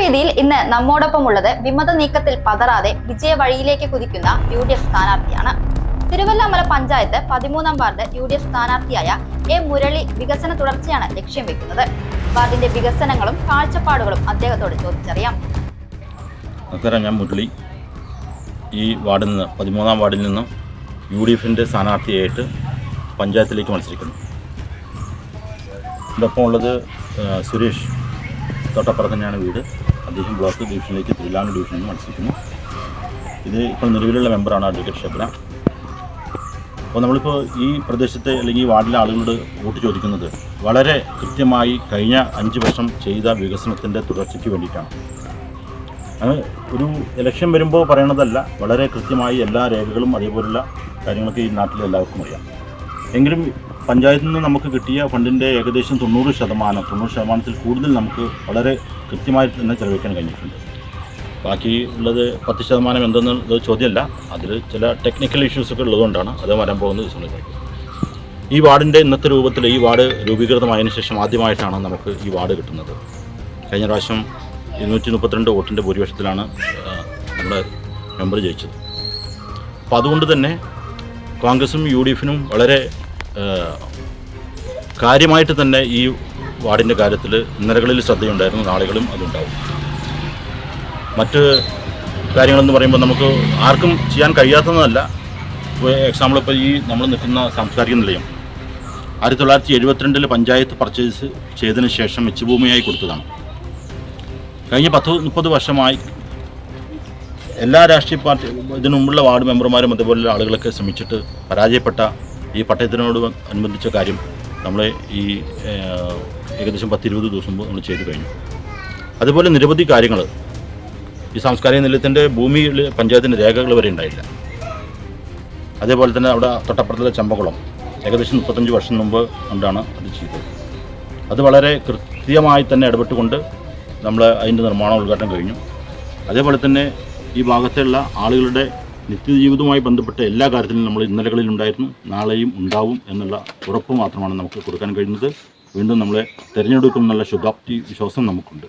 സമരവേദിയിൽ ഇന്ന് നമ്മോടൊപ്പം ഉള്ളത് വിമത നീക്കത്തിൽ പതറാതെ വിജയ വഴിയിലേക്ക് കുതിക്കുന്ന യു ഡി എഫ് സ്ഥാനാർത്ഥിയാണ്. തിരുവല്ലാമല പഞ്ചായത്ത് പതിമൂന്നാം വാർഡ് യു ഡി എഫ് സ്ഥാനാർത്ഥിയായ എ മുരളി വികസന തുടർച്ചയാണ് ലക്ഷ്യം വെക്കുന്നത്. വാർഡിന്റെ വികസനങ്ങളും കാഴ്ചപ്പാടുകളും അദ്ദേഹത്തോട് ചോദിച്ചറിയാം. നമസ്കാരം ഞാൻ മുരളി. ഈ വാർഡിൽ നിന്ന് പതിമൂന്നാം വാർഡിൽ നിന്നും യു ഡി എഫിന്റെ സ്ഥാനാർത്ഥിയായിട്ട് പഞ്ചായത്തിലേക്ക് മത്സരിക്കുന്നു. ഇതൊപ്പം ഉള്ളത് സുരേഷ് തൊട്ടപ്പുറത്ത് തന്നെയാണ് വീട്. അദ്ദേഹം ബ്ലോക്ക് ഡിവിഷനിലേക്ക് തിരുവിലാമല ഡിവിഷനിൽ മത്സരിക്കുന്നു. ഇത് ഇപ്പോൾ നിലവിലുള്ള മെമ്പറാണ് അഡ്വക്കേറ്റ് ഷെബ്ര. അപ്പോൾ നമ്മളിപ്പോൾ ഈ പ്രദേശത്തെ അല്ലെങ്കിൽ ഈ വാർഡിലെ ആളുകളോട് വോട്ട് ചോദിക്കുന്നത് വളരെ കൃത്യമായി കഴിഞ്ഞ അഞ്ച് വർഷം ചെയ്ത വികസനത്തിന്റെ തുടർച്ചയ്ക്ക് വേണ്ടിയിട്ടാണ്. അത് ഒരു ഇലക്ഷൻ വരുമ്പോൾ പറയണതല്ല വളരെ കൃത്യമായി എല്ലാ രേഖകളും അതേപോലുള്ള കാര്യങ്ങളൊക്കെ ഈ നാട്ടിൽ എല്ലാവർക്കും അറിയാം. എങ്കിലും പഞ്ചായത്തിൽ നിന്ന് നമുക്ക് കിട്ടിയ ഫണ്ടിന്റെ ഏകദേശം തൊണ്ണൂറ് ശതമാനം തൊണ്ണൂറ് ശതമാനത്തിൽ കൂടുതൽ നമുക്ക് വളരെ കൃത്യമായിട്ട് തന്നെ ചെലവഴിക്കാൻ കഴിഞ്ഞിട്ടുണ്ട്. ബാക്കി ഉള്ളത് പത്ത് ശതമാനം എന്തെന്നുള്ളത് ചോദ്യമല്ല. അതിൽ ചില ടെക്നിക്കൽ ഇഷ്യൂസൊക്കെ ഉള്ളതുകൊണ്ടാണ് അത് വരാൻ പോകുന്ന ദിവസങ്ങളിലേക്ക് ഈ വാർഡിന്റെ ഇന്നത്തെ രൂപത്തിൽ ഈ വാർഡ് രൂപീകൃതമായതിനു ശേഷം ആദ്യമായിട്ടാണ് നമുക്ക് ഈ വാർഡ് കിട്ടുന്നത്. കഴിഞ്ഞ പ്രാവശ്യം ഇരുന്നൂറ്റി മുപ്പത്തിരണ്ട് വോട്ടിന്റെ ഭൂരിപക്ഷത്തിലാണ് നമ്മുടെ മെമ്പർ ജയിച്ചത്. അപ്പോൾ അതുകൊണ്ട് തന്നെ കോൺഗ്രസും യു ഡി എഫിനും വളരെ കാര്യമായിട്ട് തന്നെ ഈ വാർഡിന്റെ കാര്യത്തിൽ ഇന്നലകളിൽ ശ്രദ്ധയുണ്ടായിരുന്നു നാളുകളും അതുണ്ടാവും. മറ്റ് കാര്യങ്ങളെന്ന് പറയുമ്പോൾ നമുക്ക് ആർക്കും ചെയ്യാൻ കഴിയാത്തതല്ല. എക്സാമ്പിൾ ഇപ്പോൾ ഈ നമ്മൾ നിൽക്കുന്ന സാംസ്കാരിക നിലയം. ആയിരത്തി തൊള്ളായിരത്തി എഴുപത്തിരണ്ടിൽ പഞ്ചായത്ത് പർച്ചേസ് ചെയ്തതിന് ശേഷം മെച്ചുഭൂമിയായി കൊടുത്തതാണ്. കഴിഞ്ഞ പത്ത് മുപ്പത് വർഷമായി എല്ലാ രാഷ്ട്രീയ പാർട്ടി ഇതിനു മുമ്പുള്ള വാർഡ് മെമ്പർമാരും അതുപോലുള്ള ആളുകളൊക്കെ ശ്രമിച്ചിട്ട് പരാജയപ്പെട്ട ഈ പട്ടയത്തിനോട് അനുബന്ധിച്ച കാര്യം നമ്മൾ ഈ ഏകദേശം പത്തിരുപത് ദിവസം മുമ്പ് നമ്മൾ ചെയ്തു കഴിഞ്ഞു. അതുപോലെ നിരവധി കാര്യങ്ങൾ ഈ സാംസ്കാരിക നിലയത്തിന്റെ ഭൂമിയിൽ പഞ്ചായത്തിന്റെ രേഖകൾ വരെ ഉണ്ടായില്ല. അതേപോലെ തന്നെ അവിടെ തൊട്ടപ്പുറത്തിലെ ചമ്പകുളം ഏകദേശം മുപ്പത്തഞ്ച് വർഷം മുമ്പ് കൊണ്ടാണ് അത് ചെയ്തത്. അത് വളരെ കൃത്യമായി തന്നെ ഇടപെട്ടുകൊണ്ട് നമ്മൾ അതിന്റെ നിർമ്മാണം ഉദ്ഘാടനം കഴിഞ്ഞു. അതേപോലെ തന്നെ ഈ ഭാഗത്തുള്ള ആളുകളുടെ നിത്യജീവിതവുമായി ബന്ധപ്പെട്ട എല്ലാ കാര്യത്തിലും നമ്മൾ ഇന്നലകളിൽ ഉണ്ടായിരുന്നു. നാളെയും ഉണ്ടാവും എന്നുള്ള ഉറപ്പ് മാത്രമാണ് നമുക്ക് കൊടുക്കാൻ കഴിയുന്നത്. വീണ്ടും നമ്മളെ തിരഞ്ഞെടുക്കും എന്നുള്ള ശുഭാപ്തി വിശ്വാസം നമുക്കുണ്ട്.